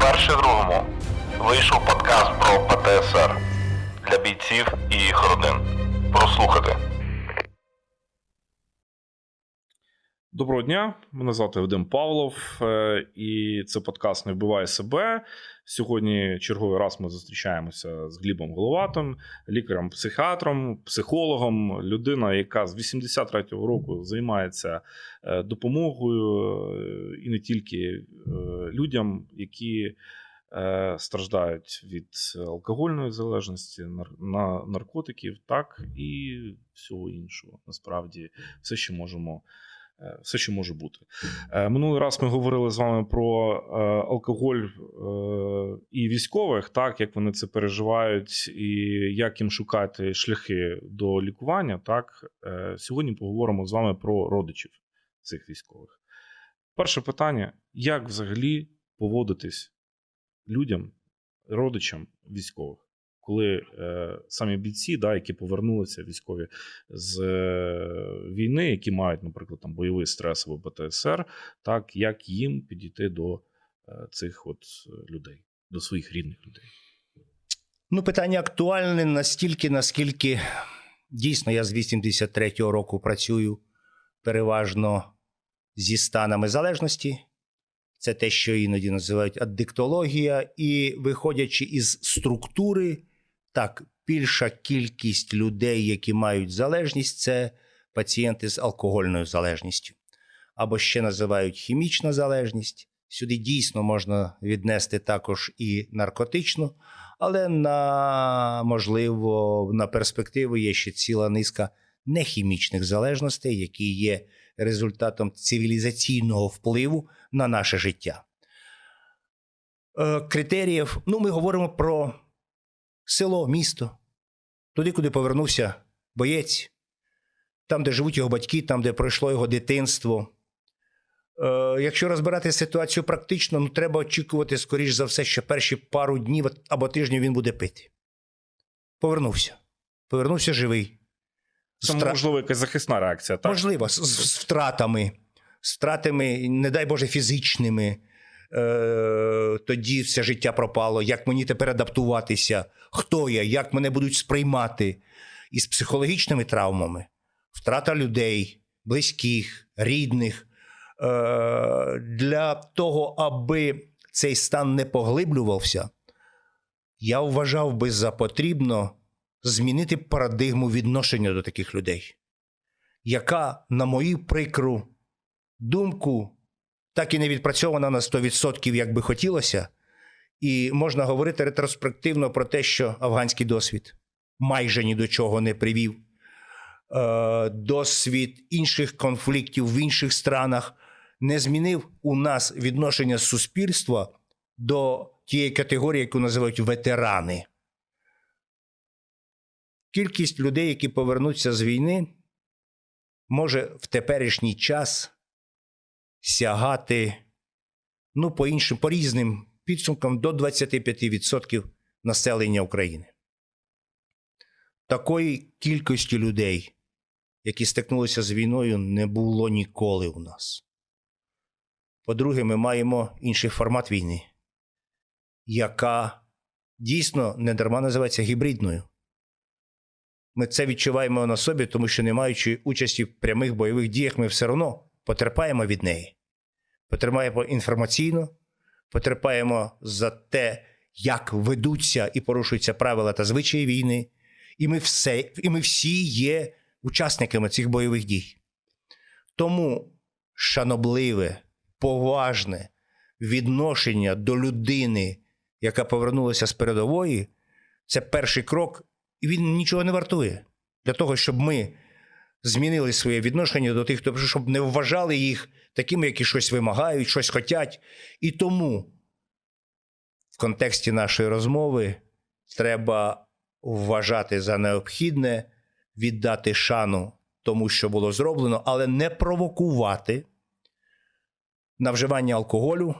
Перший другому вийшов подкаст про ПТСР для бійців і їх родин. Прослухати. Доброго дня, мене звати Вадим Павлов, е, і це подкаст Не вбивай себе. Сьогодні черговий раз ми зустрічаємося з Глібом Головатом, лікарем-психіатром, психологом, людина, яка з 83-го року займається е, допомогою е, і не тільки е, людям, які страждають від алкогольної залежності, нар- на наркотиків, так і всього іншого. Насправді, все, що можемо все, що може бути. Е, Минулий раз ми говорили з вами про е, алкоголь е, і військових, так як вони це переживають, і як їм шукати шляхи до лікування. Так Е, сьогодні поговоримо з вами про родичів цих військових. Перше питання: як взагалі поводитись людям, родичам військових? Коли е, самі бійці, да, які повернулися військові з е, війни, які мають, наприклад, там бойовий стрес або ПТСР, так як їм підійти до е, цих от е, людей, до своїх рідних людей. Ну, питання актуальне настільки, наскільки дійсно я з 83-го року працюю переважно зі станами залежності. Це те, що іноді називають аддиктологія, і виходячи із структури, так, більша кількість людей, які мають залежність, це пацієнти з алкогольною залежністю, або ще називають хімічна залежність. Сюди дійсно можна віднести також і наркотичну, але на можливо на перспективу є ще ціла низка нехімічних залежностей, які є результатом цивілізаційного впливу на наше життя. Е, Критеріїв, ну, ми говоримо про село, місто, туди, куди повернувся боєць, там, де живуть його батьки, там, де пройшло його дитинство. Е, якщо розбирати ситуацію практично, ну треба очікувати, скоріш за все, що перші пару днів або тижнів він буде пити. Повернувся. Повернувся живий. Це Стра- можливо якась захисна реакція. Так? Можливо, з, з- з втратами, з втратами, не дай Боже, фізичними. Е, тоді все життя пропало. Як мені тепер адаптуватися? Хто я? Як мене будуть сприймати? І з психологічними травмами, втрата людей, близьких, рідних. Е, для того, аби цей стан не поглиблювався, я вважав би за потрібно змінити парадигму відношення до таких людей яка, на мою прикру думку, так і не відпрацьована на 100%, як би хотілося, і можна говорити ретроспективно про те, що афганський досвід майже ні до чого не привів. Е, Досвід інших конфліктів в інших странах не змінив у нас відношення суспільства до тієї категорії, яку називають ветерани. Кількість людей, які повернуться з війни, може в теперішній час сягати ну, по іншим, по різним підсумкам до 25% населення України. Такої кількості людей, які стикнулися з війною, не було ніколи у нас. По-друге, ми маємо інший формат війни, яка дійсно недарма називається гібридною. Ми це відчуваємо на собі, тому що не маючи участі в прямих бойових діях, ми все одно потерпаємо від неї. Потерпаємо інформаційно, потерпаємо за те, як ведуться і порушуються правила та звичаї війни. І ми, все, і ми всі є учасниками цих бойових дій. Тому шанобливе, поважне відношення до людини, яка повернулася з передової, це перший крок і він нічого не вартує для того, щоб ми змінили своє відношення до тих, хто прийшов, щоб не вважали їх такими, які щось вимагають, щось хотять. І тому в контексті нашої розмови треба вважати за необхідне віддати шану тому, що було зроблено, але не провокувати на вживання алкоголю,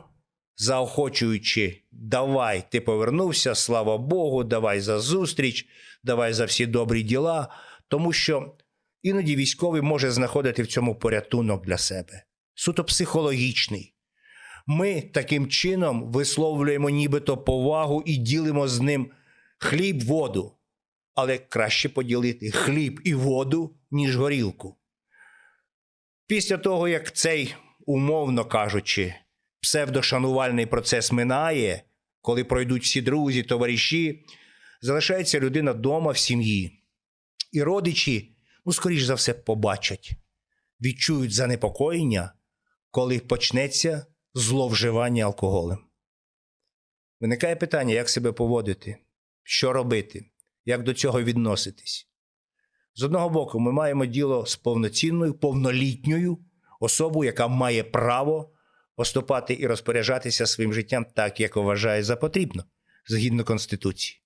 заохочуючи, давай, ти повернувся, слава Богу, давай за зустріч, давай за всі добрі діла, тому що іноді військовий може знаходити в цьому порятунок для себе. Суто психологічний. Ми таким чином висловлюємо нібито повагу і ділимо з ним хліб, воду. Але краще поділити хліб і воду, ніж горілку. Після того, як цей, умовно кажучи, псевдошанувальний процес минає, коли пройдуть всі друзі, товариші, залишається людина вдома в сім'ї. І родичі, ну, скоріш за все, побачать, відчують занепокоєння, коли почнеться зловживання алкоголем. Виникає питання, як себе поводити, що робити, як до цього відноситись. З одного боку, ми маємо діло з повноцінною, повнолітньою особою, яка має право поступати і розпоряджатися своїм життям так, як вважає за потрібно, згідно Конституції.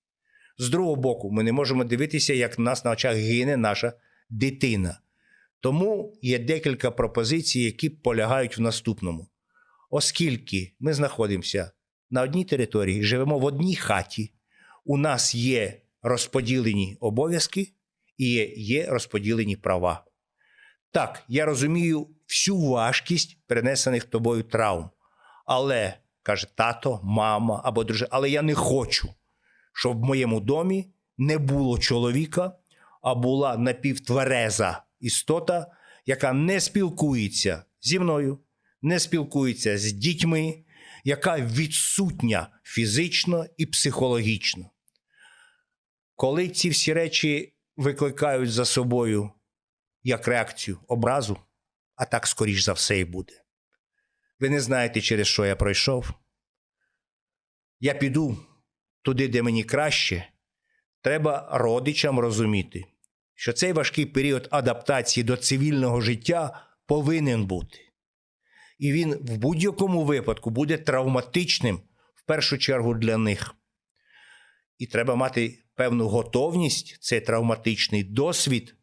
З другого боку, ми не можемо дивитися, як в нас на очах гине наша дитина. Тому є декілька пропозицій, які полягають в наступному. Оскільки ми знаходимося на одній території, живемо в одній хаті, у нас є розподілені обов'язки і є, розподілені права. Так, я розумію всю важкість перенесених тобою травм. Але, каже тато, мама або дружина, але я не хочу, щоб в моєму домі не було чоловіка, а була напівтвереза істота, яка не спілкується зі мною, не спілкується з дітьми, яка відсутня фізично і психологічно. Коли ці всі речі викликають за собою як реакцію образу, а так скоріш за все і буде. Ви не знаєте, через що я пройшов. Я піду туди, де мені краще. Треба родичам розуміти, що цей важкий період адаптації до цивільного життя повинен бути. І він в будь-якому випадку буде травматичним в першу чергу для них. І треба мати певну готовність, цей травматичний досвід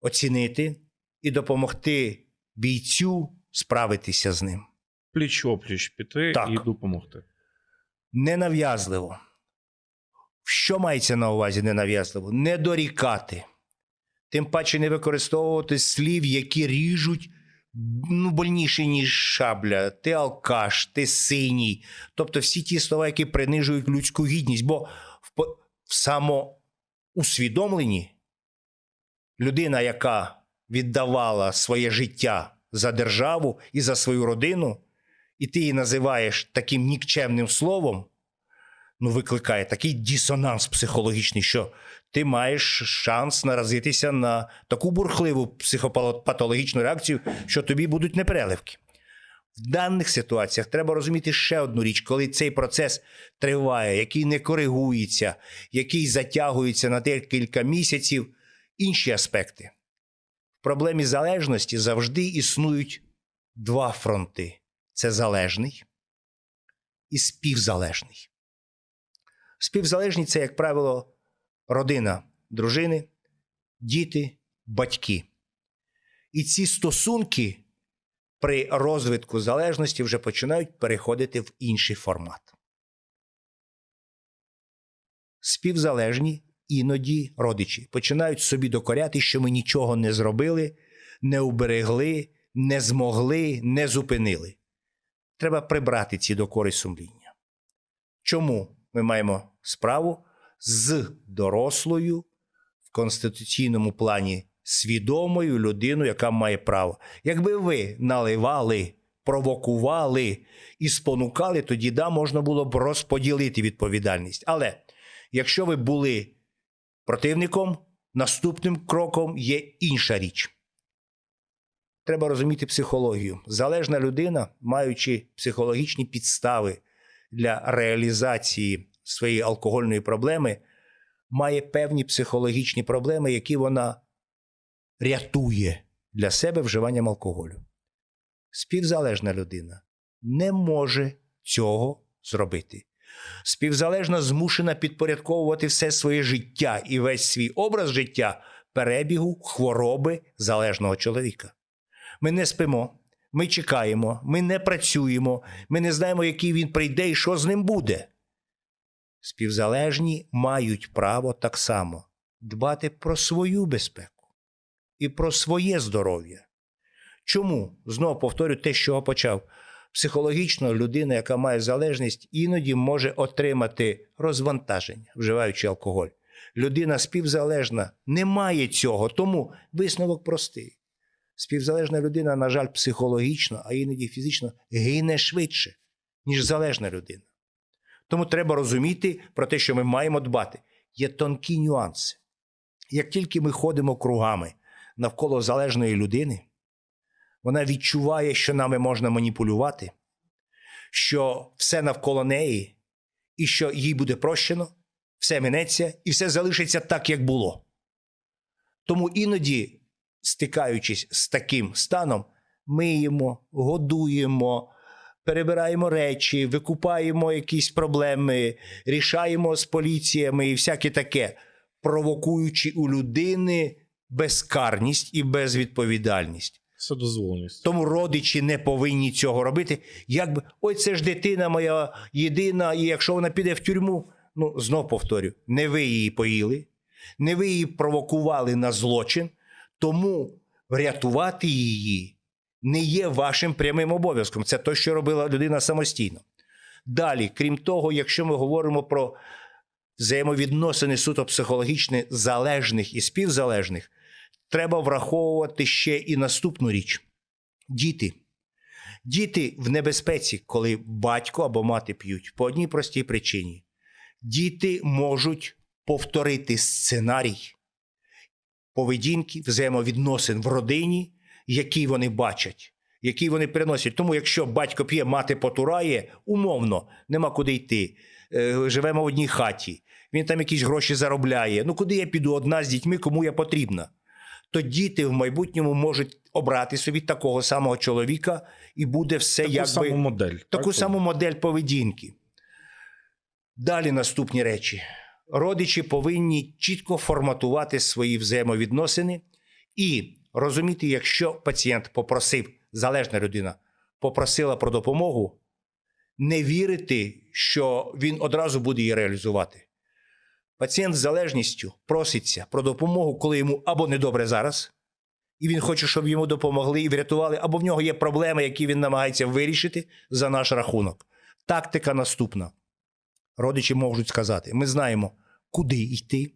оцінити і допомогти бійцю справитися з ним. Пліч опліч піти Так. і допомогти. Ненав'язливо. Що мається на увазі ненав'язливо? Не дорікати. Тим паче не використовувати слів, які ріжуть ну, больніше, ніж шабля. Ти алкаш, ти синій. Тобто всі ті слова, які принижують людську гідність. Бо в, в самоусвідомленні людина, яка віддавала своє життя за державу і за свою родину, і ти її називаєш таким нікчемним словом, ну, викликає такий дисонанс психологічний, що ти маєш шанс наразитися на таку бурхливу психопатологічну реакцію, що тобі будуть непереливки. В даних ситуаціях треба розуміти ще одну річ, коли цей процес триває, який не коригується, який затягується на декілька місяців, інші аспекти. В проблемі залежності завжди існують два фронти: це залежний і співзалежний. Співзалежні це, як правило, родина дружини, діти, батьки. І ці стосунки при розвитку залежності вже починають переходити в інший формат. Співзалежні іноді родичі починають собі докоряти, що ми нічого не зробили, не уберегли, не змогли, не зупинили. Треба прибрати ці докори сумління. Чому ми маємо справу з дорослою в конституційному плані свідомою людиною, яка має право? Якби ви наливали, провокували і спонукали, тоді да, можна було б розподілити відповідальність. Але якщо ви були противником, наступним кроком є інша річ. Треба розуміти психологію. Залежна людина, маючи психологічні підстави для реалізації своєї алкогольної проблеми, має певні психологічні проблеми, які вона рятує для себе вживанням алкоголю. Співзалежна людина не може цього зробити. Співзалежна змушена підпорядковувати все своє життя і весь свій образ життя перебігу хвороби залежного чоловіка. Ми не спимо, ми чекаємо, ми не працюємо, ми не знаємо, який він прийде і що з ним буде. Співзалежні мають право так само дбати про свою безпеку і про своє здоров'я. Чому? Знову повторю те, з чого почав. Психологічно людина, яка має залежність, іноді може отримати розвантаження, вживаючи алкоголь. Людина співзалежна не має цього, тому висновок простий. Співзалежна людина, на жаль, психологічно, а іноді фізично гине швидше, ніж залежна людина. Тому треба розуміти про те, що ми маємо дбати. Є тонкі нюанси. Як тільки ми ходимо кругами навколо залежної людини, вона відчуває, що нами можна маніпулювати, що все навколо неї, і що їй буде прощено, все минеться і все залишиться так, як було. Тому іноді, стикаючись з таким станом, миємо, годуємо, перебираємо речі, викупаємо якісь проблеми, рішаємо з поліціями і всяке таке, провокуючи у людини безкарність і безвідповідальність. Вседозволеність. Тому родичі не повинні цього робити. Якби ой, це ж дитина моя єдина, і якщо вона піде в тюрму, ну знов повторю, не ви її поїли, не ви її провокували на злочин, тому врятувати її не є вашим прямим обов'язком. Це те, що робила людина самостійно. Далі, крім того, якщо ми говоримо про взаємовідносини суто психологічні залежних і співзалежних, треба враховувати ще і наступну річ: діти. Діти в небезпеці, коли батько або мати п'ють, по одній простій причині. Діти можуть повторити сценарій поведінки, взаємовідносин в родині, які вони бачать, які вони приносять. Тому, якщо батько п'є, мати потурає, умовно, нема куди йти. Е, Живемо в одній хаті, він там якісь гроші заробляє. Ну куди я піду одна з дітьми, кому я потрібна? То діти в майбутньому можуть обрати собі такого самого чоловіка, і буде все Таку якби саму модель. таку так? саму модель поведінки. Далі наступні речі. Родичі повинні чітко форматувати свої взаємовідносини і розуміти, якщо пацієнт попросив, залежна людина, попросила про допомогу, не вірити, що він одразу буде її реалізувати. Пацієнт з залежністю проситься про допомогу, коли йому або недобре зараз, і він хоче, щоб йому допомогли і врятували, або в нього є проблеми, які він намагається вирішити за наш рахунок. Тактика наступна. Родичі можуть сказати: ми знаємо, куди йти,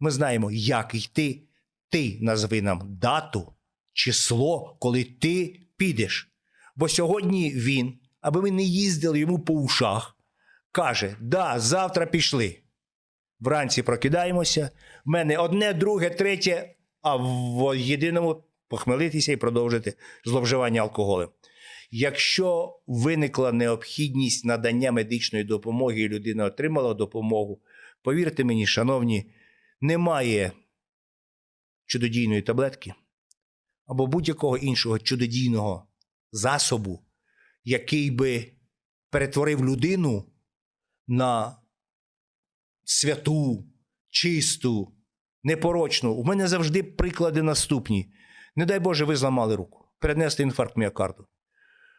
ми знаємо, як йти. Ти назви нам дату, число, коли ти підеш. Бо сьогодні він, аби ми не їздили йому по ушах, каже: Да, завтра пішли. Вранці прокидаємося. В мене одне, друге, третє, а в єдиному похмелитися і продовжити зловживання алкоголем. Якщо виникла необхідність надання медичної допомоги, і людина отримала допомогу, повірте мені, шановні, немає чудодійної таблетки або будь-якого іншого чудодійного засобу, який би перетворив людину на святу, чисту, непорочну. У мене завжди приклади наступні. Не дай Боже, ви зламали руку, перенесли інфаркт міокарду.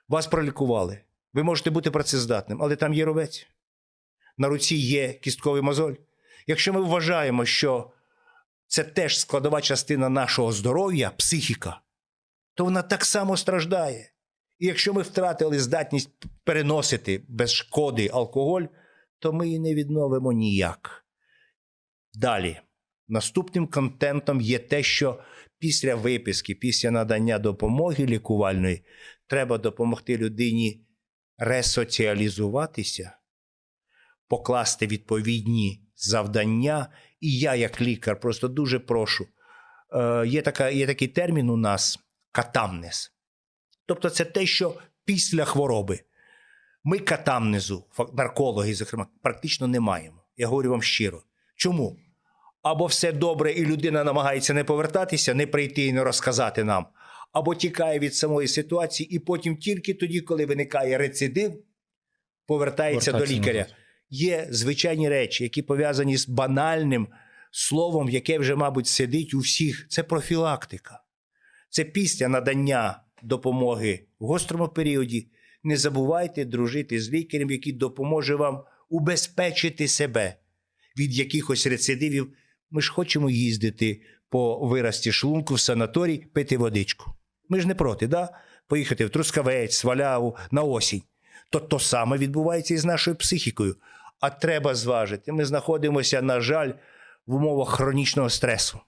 Вас пролікували. Ви можете бути працездатним, але там є ровець. На руці є кістковий мозоль. Якщо ми вважаємо, що це теж складова частина нашого здоров'я, психіка, то вона так само страждає. І якщо ми втратили здатність переносити без шкоди алкоголь, то ми її не відновимо ніяк. Далі, наступним контентом є те, що після виписки, після надання допомоги лікувальної, треба допомогти людині ресоціалізуватися, покласти відповідні завдання. І я, як лікар, просто дуже прошу. Е, є, така, є такий термін у нас катамнез. Тобто, це те, що після хвороби. Ми катамнезу, наркологи, зокрема, практично не маємо. Я говорю вам щиро. Чому? Або все добре, і людина намагається не повертатися, не прийти і не розказати нам, або тікає від самої ситуації, і потім тільки тоді, коли виникає рецидив, повертається до Вертатися лікаря. Є звичайні речі, які пов'язані з банальним словом, яке вже, мабуть, сидить у всіх. Це профілактика. Це після надання допомоги в гострому періоді. Не забувайте дружити з лікарем, який допоможе вам убезпечити себе від якихось рецидивів. Ми ж хочемо їздити по вирості шлунку в санаторій, пити водичку. Ми ж не проти, да? поїхати в Трускавець, Сваляву на осінь. То то саме відбувається і з нашою психікою. А треба зважити. Ми знаходимося, на жаль, в умовах хронічного стресу.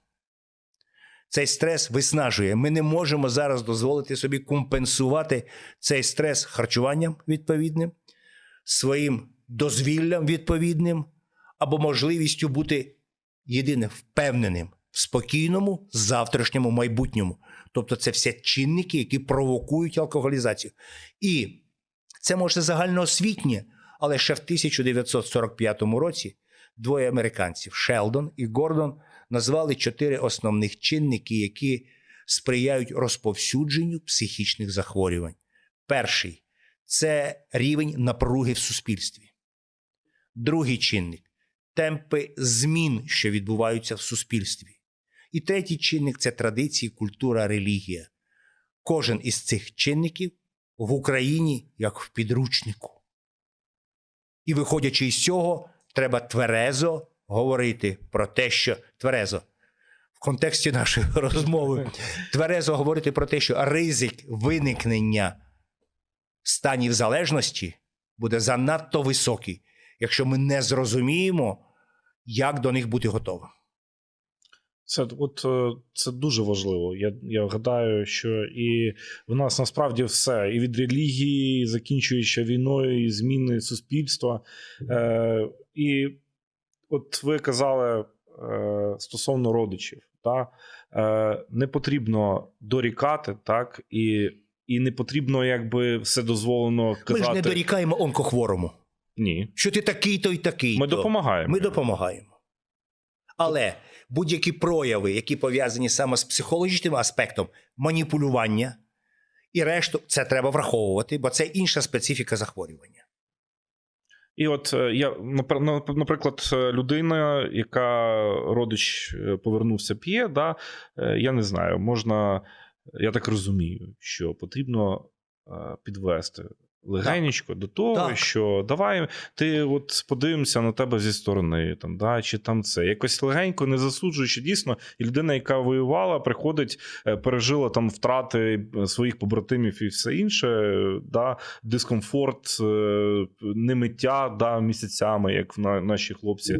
Цей стрес виснажує. Ми не можемо зараз дозволити собі компенсувати цей стрес харчуванням відповідним, своїм дозвіллям відповідним або можливістю бути єдине впевненим в спокійному завтрашньому майбутньому. Тобто, це все чинники, які провокують алкоголізацію. І це може загальноосвітнє, але ще в 1945 році двоє американців Шелдон і Гордон назвали чотири основних чинники, які сприяють розповсюдженню психічних захворювань. Перший це рівень напруги в суспільстві. Другий чинник темпи змін, що відбуваються в суспільстві. І третій чинник це традиції, культура, релігія. Кожен із цих чинників в Україні як в підручнику. І виходячи із цього, треба тверезо говорити про те, що тверезо. В контексті нашої розмови тверезо говорити про те, що ризик виникнення станів залежності буде занадто високий, якщо ми не зрозуміємо, як до них бути готовим. Це от е, це дуже важливо. Я, я гадаю, що і в нас насправді все, і від релігії, закінчуючи війною, і зміни суспільства. Е, і от ви казали е, стосовно родичів, та, е, не потрібно дорікати, так, і, і не потрібно, якби все дозволено Ми ж не дорікаємо онкохворому, Ні. що ти такий, то й такий. Ми то. допомагаємо. Ми допомагаємо. Але будь-які прояви, які пов'язані саме з психологічним аспектом маніпулювання і решту, це треба враховувати, бо це інша специфіка захворювання. І от е, я напр- наприклад, е, людина, яка родич е, повернувся, п'є, да, я не знаю, можна, я так розумію, що потрібно підвести легенечко до того, Так. що давай ти от подивимося на тебе зі сторони, там, да, чи там це. Якось легенько, не засуджуючи, дійсно, і людина, яка воювала, приходить, е, пережила там втрати е, своїх побратимів і все інше, да, дискомфорт, е, немиття да, місяцями, як на, наші хлопці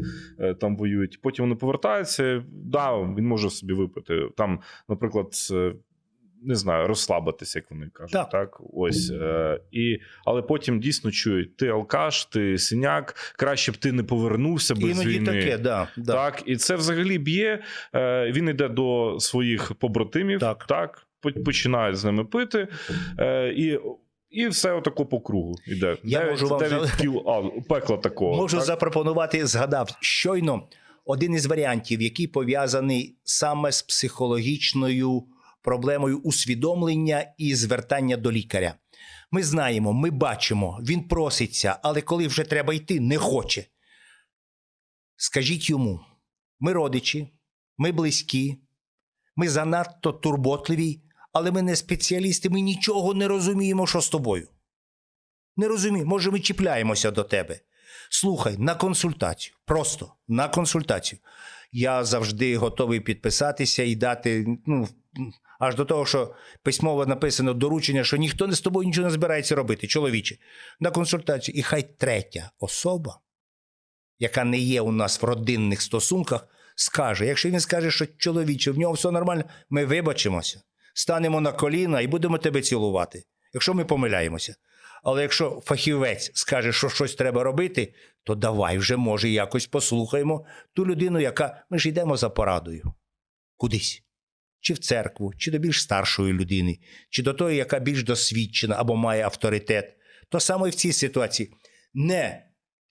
там воюють. Потім вони повертаються. Да, він може собі випити. Там, наприклад, не знаю, розслабитися, як вони кажуть. Так. Так, ось. Е, і, але потім дійсно чують: ти алкаш, ти синяк, краще б ти не повернувся без Іноді війни. таке, да, да. Так, і це взагалі б'є. Е, Він йде до своїх побратимів, Так. так, починає з ними пити. Е, І, і все отако по кругу йде. Я Дев'ять- можу вам дев'ять кіл а, пекла такого. Можу так? запропонувати, згадав щойно один із варіантів, який пов'язаний саме з психологічною проблемою усвідомлення і звертання до лікаря. Ми знаємо, ми бачимо, він проситься, але коли вже треба йти, не хоче. Скажіть йому: ми родичі, ми близькі, ми занадто турботливі, але ми не спеціалісти, ми нічого не розуміємо, що з тобою. Не розуміємо, може, ми чіпляємося до тебе. Слухай, на консультацію. Просто на консультацію. Я завжди готовий підписатися і дати, ну, аж до того, що письмово написано доручення, що ніхто не з тобою нічого не збирається робити, чоловіче. На консультацію. І хай третя особа, яка не є у нас в родинних стосунках, скаже: якщо він скаже, що чоловіче, в нього все нормально, ми вибачимося, станемо на коліна і будемо тебе цілувати, якщо ми помиляємося. Але якщо фахівець скаже, що щось треба робити, то давай вже, може, якось послухаємо ту людину, яка ми ж йдемо за порадою. Кудись. Чи в церкву, чи до більш старшої людини, чи до тої, яка більш досвідчена або має авторитет. То саме в цій ситуації не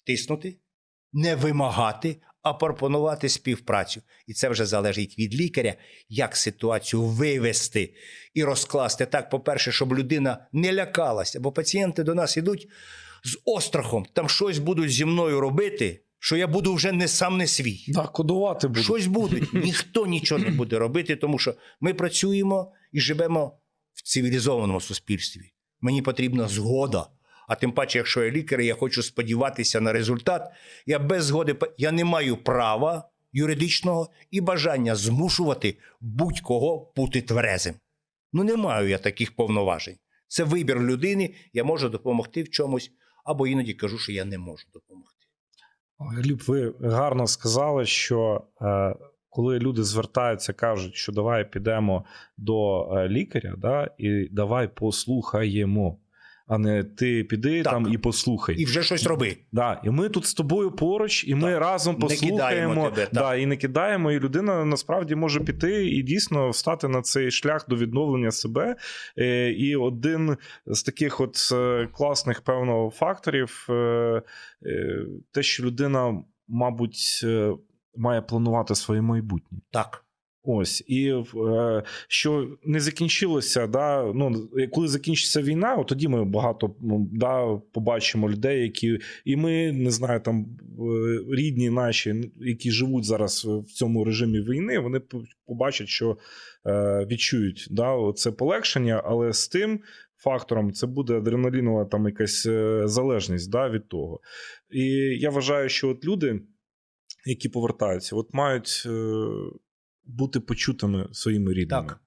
тиснути, не вимагати, а пропонувати співпрацю. І це вже залежить від лікаря, як ситуацію вивести і розкласти так, по-перше, щоб людина не лякалася, бо пацієнти до нас йдуть з острахом, там щось будуть зі мною робити, що я буду вже не сам не свій. Да, кодувати буде. Щось будуть. Ніхто нічого не буде робити, тому що ми працюємо і живемо в цивілізованому суспільстві. Мені потрібна згода. А тим паче, якщо я лікар, я хочу сподіватися на результат. Я без згоди я не маю права юридичного і бажання змушувати будь-кого бути тверезим. Ну, не маю я таких повноважень. Це вибір людини. Я можу допомогти в чомусь, або іноді кажу, що я не можу допомогти. Гліб, ви гарно сказали, що е, коли люди звертаються, кажуть, що давай підемо до е, лікаря, да, і давай послухаємо, а не ти піди Так. там і послухай. І вже щось роби. Да, і ми тут з тобою поруч, і ми разом послухаємо. тебе, да, так. і не кидаємо, і людина насправді може піти і дійсно встати на цей шлях до відновлення себе. Е, І один з таких от е, класних певно факторів, е, те, що людина, мабуть, має планувати своє майбутнє. Так. Ось і е, що не закінчилося, да, ну коли закінчиться війна, от тоді ми багато да, побачимо людей, які і ми не знаю, там е, рідні наші, які живуть зараз в цьому режимі війни, вони побачать, що е, відчують да, це полегшення, але з тим фактором це буде адреналінова там якась залежність да, від того. І я вважаю, що от люди, які повертаються, от мають. Бути почутими своїми рідними. Так.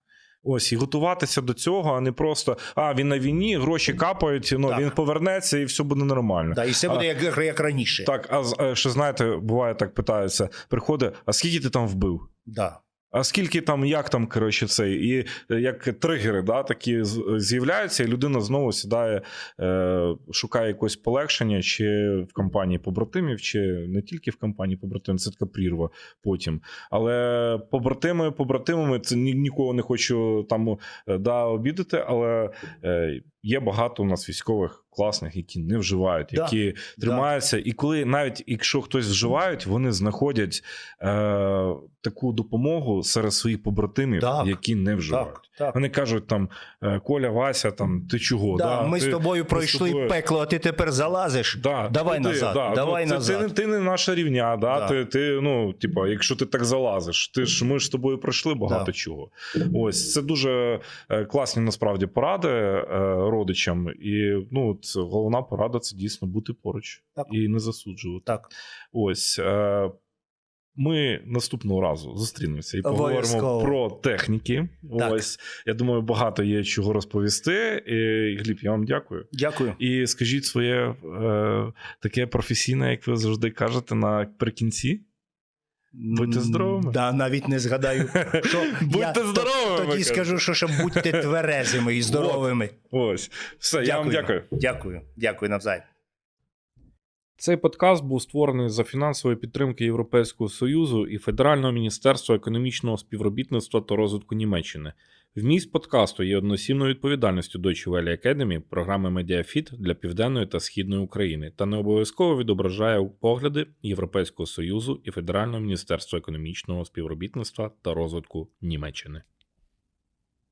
Ось і готуватися до цього, а не просто а він на війні, гроші капають, ну Так. він повернеться і все буде нормально. Так, і все буде як, як раніше. Так, а е, ще знаєте, буває так питаються: приходить, а скільки ти там вбив? Да. А скільки там, як там, коротше, це? І е, як тригери, да, такі з'являються, і людина знову сідає, е, шукає якось полегшення, чи в компанії побратимів, чи не тільки в компанії побратимів, це така прірва потім. Але побратими, побратимами, це ні, нікого не хочу там е, да, обідати, але е, є багато у нас військових класних, які не вживають, Да. які тримаються. І коли навіть якщо хтось вживають, вони знаходять е, таку допомогу серед своїх побратимів, Так. які не вживають. Так, так. Вони кажуть там е, Коля, Вася, там ти чого? Да, ми ти- з тобою пройшли з тобою- пекло, а ти тепер залазиш. Да, Давай іди, назад, да. давай Ну, це, назад. Ти, не- ти не наша рівня, да? Да. Ти, ти, ну, типа, якщо ти так залазиш, ти ж ми ж з тобою пройшли багато Да. чого. Ось це дуже е, класні насправді поради е, родичам. І ну, от, головна порада це дійсно бути поруч Так. і не засуджувати. Так. Ось. Ми наступного разу зустрінемося і поговоримо Обов'язково. про техніки. Так. Ось я думаю, багато є чого розповісти. І, Гліб, я вам дякую. Дякую. І скажіть своє е, таке професійне, як ви завжди кажете, наприкінці. Будьте здоровими. Да, навіть не згадаю. Що Будьте я здоровими, Тоді кажу. скажу, що, що будьте тверезими і здоровими. Ось. Все, я вам дякую. Дякую. Дякую навзаєм. Цей подкаст був створений за фінансової підтримки Європейського Союзу і Федерального міністерства економічного співробітництва та розвитку Німеччини. Вміст подкасту є односільною відповідальністю Deutsche Welle Academy, програми MediaFit для Південної та Східної України та не обов'язково відображає погляди Європейського Союзу і Федерального міністерства економічного співробітництва та розвитку Німеччини.